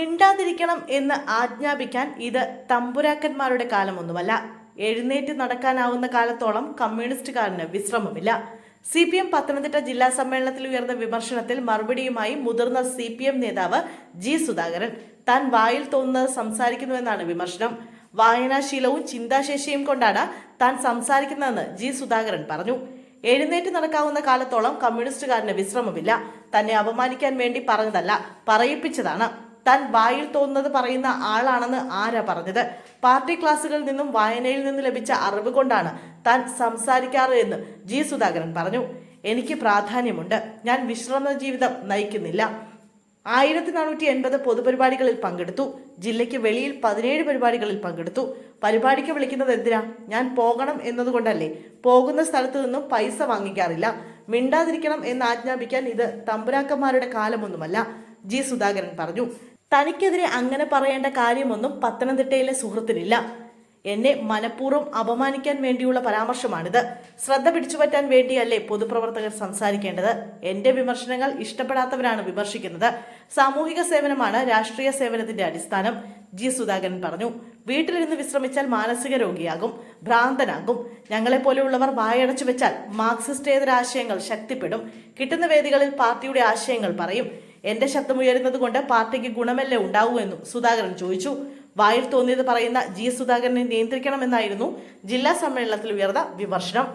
മിണ്ടാതിരിക്കണം എന്ന് ആജ്ഞാപിക്കാൻ ഇത് തമ്പുരാക്കന്മാരുടെ കാലമൊന്നുമല്ല. എഴുന്നേറ്റ് നടക്കാനാവുന്ന കാലത്തോളം കമ്മ്യൂണിസ്റ്റുകാരന് വിശ്രമമില്ല. സി പി എം പത്തനംതിട്ട ജില്ലാ സമ്മേളനത്തിൽ ഉയർന്ന വിമർശനത്തിൽ മറുപടിയുമായി മുതിർന്ന സി പി എം നേതാവ് ജി സുധാകരൻ. താൻ വായിൽ തോന്നുന്നത് സംസാരിക്കുന്നുവെന്നാണ് വിമർശനം. വായനാശീലവും ചിന്താശേഷിയും കൊണ്ടാണ് താൻ സംസാരിക്കുന്നതെന്ന് ജി സുധാകരൻ പറഞ്ഞു. എഴുന്നേറ്റ് നടക്കാവുന്ന കാലത്തോളം കമ്മ്യൂണിസ്റ്റുകാരന് വിശ്രമമില്ല. തന്നെ അപമാനിക്കാൻ വേണ്ടി പറഞ്ഞതല്ല പറയിപ്പിച്ചതാണ്. താൻ വായിൽ തോന്നുന്നത് പറയുന്ന ആളാണെന്ന് ആരാ പറഞ്ഞത്? പാർട്ടി ക്ലാസ്സുകളിൽ നിന്നും വായനയിൽ നിന്ന് ലഭിച്ച അറിവ് കൊണ്ടാണ് താൻ സംസാരിക്കാറ് എന്ന് ജി സുധാകരൻ പറഞ്ഞു. എനിക്ക് പ്രാധാന്യമുണ്ട്. ഞാൻ വിശ്രമ ജീവിതം നയിക്കുന്നില്ല. ആയിരത്തി നാനൂറ്റി എൺപത് പൊതുപരിപാടികളിൽ പങ്കെടുത്തു. ജില്ലയ്ക്ക് വെളിയിൽ പതിനേഴ് പരിപാടികളിൽ പങ്കെടുത്തു. പരിപാടിക്ക് വിളിക്കുന്നത് എന്തിനാ? ഞാൻ പോകണം എന്നതുകൊണ്ടല്ലേ. പോകുന്ന സ്ഥലത്ത് നിന്നും പൈസ വാങ്ങിക്കാറില്ല. മിണ്ടാതിരിക്കണം എന്ന് ആജ്ഞാപിക്കാൻ ഇത് തമ്പുരാക്കന്മാരുടെ കാലമൊന്നുമല്ല ജി സുധാകരൻ പറഞ്ഞു. തനിക്കെതിരെ അങ്ങനെ പറയേണ്ട കാര്യമൊന്നും പത്തനംതിട്ടയിലെ സുഹൃത്തിനില്ല. എന്നെ മനഃപൂർവം അപമാനിക്കാൻ വേണ്ടിയുള്ള പരാമർശമാണിത്. ശ്രദ്ധ പിടിച്ചുപറ്റാൻ വേണ്ടിയല്ലേ പൊതുപ്രവർത്തകർ സംസാരിക്കേണ്ടത്? എന്റെ വിമർശനങ്ങൾ ഇഷ്ടപ്പെടാത്തവരാണ് വിമർശിക്കുന്നത്. സാമൂഹിക സേവനമാണ് രാഷ്ട്രീയ സേവനത്തിന്റെ അടിസ്ഥാനം ജി സുധാകരൻ പറഞ്ഞു. വീട്ടിലിരുന്ന് വിശ്രമിച്ചാൽ മാനസിക രോഗിയാകും ഭ്രാന്തനാകും. ഞങ്ങളെപ്പോലെയുള്ളവർ വായടച്ചു വെച്ചാൽ മാർക്സിസ്റ്റേതര ആശയങ്ങൾ ശക്തിപ്പെടും. കിട്ടുന്ന വേദികളിൽ പാർട്ടിയുടെ ആശയങ്ങൾ പറയും. എന്റെ ശബ്ദം ഉയരുന്നത് കൊണ്ട് പാർട്ടിക്ക് ഗുണമല്ലേ ഉണ്ടാവൂ എന്നും സുധാകരൻ ചോദിച്ചു. വായിൽ തോന്നിയത് പറയുന്ന ജി സുധാകരനെ നിയന്ത്രിക്കണമെന്നായിരുന്നു ജില്ലാ സമ്മേളനത്തിൽ ഉയർന്ന വിമർശനം.